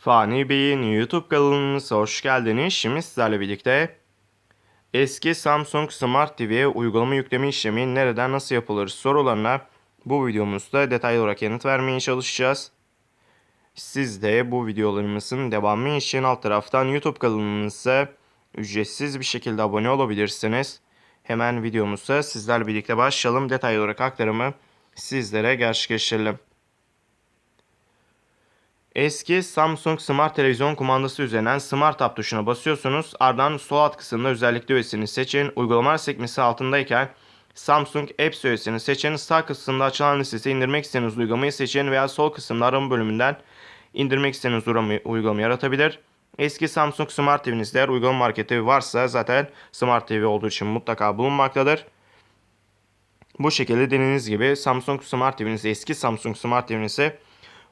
Fani Bey'in YouTube kanalımıza hoş geldiniz. Şimdi sizlerle birlikte eski Samsung Smart TV'ye uygulama yükleme işlemi nereden nasıl yapılır sorularına bu videomuzda detaylı olarak yanıt vermeye çalışacağız. Siz de bu videolarımızın devamı için alt taraftan YouTube kanalımıza ücretsiz bir şekilde abone olabilirsiniz. Hemen videomuza sizlerle birlikte başlayalım. Detaylı olarak aktarımı sizlere gerçekleştirelim. Eski Samsung Smart Televizyon kumandası üzerinden Smart Tab tuşuna basıyorsunuz. Ardından sol alt kısımda özellikle üyesini seçin. Uygulamalar sekmesi altındayken Samsung Apps üyesini seçin. Sağ kısımda açılan listesi indirmek istediğiniz uygulamayı seçin veya sol kısımda arama bölümünden indirmek istediğiniz uygulamayı, yaratabilir. Eski Samsung Smart TV'nizde eğer uygulama marketi varsa zaten Smart TV olduğu için mutlaka bulunmaktadır. Bu şekilde dediğiniz gibi Samsung Smart TV'nizi eski Samsung Smart TV'nizi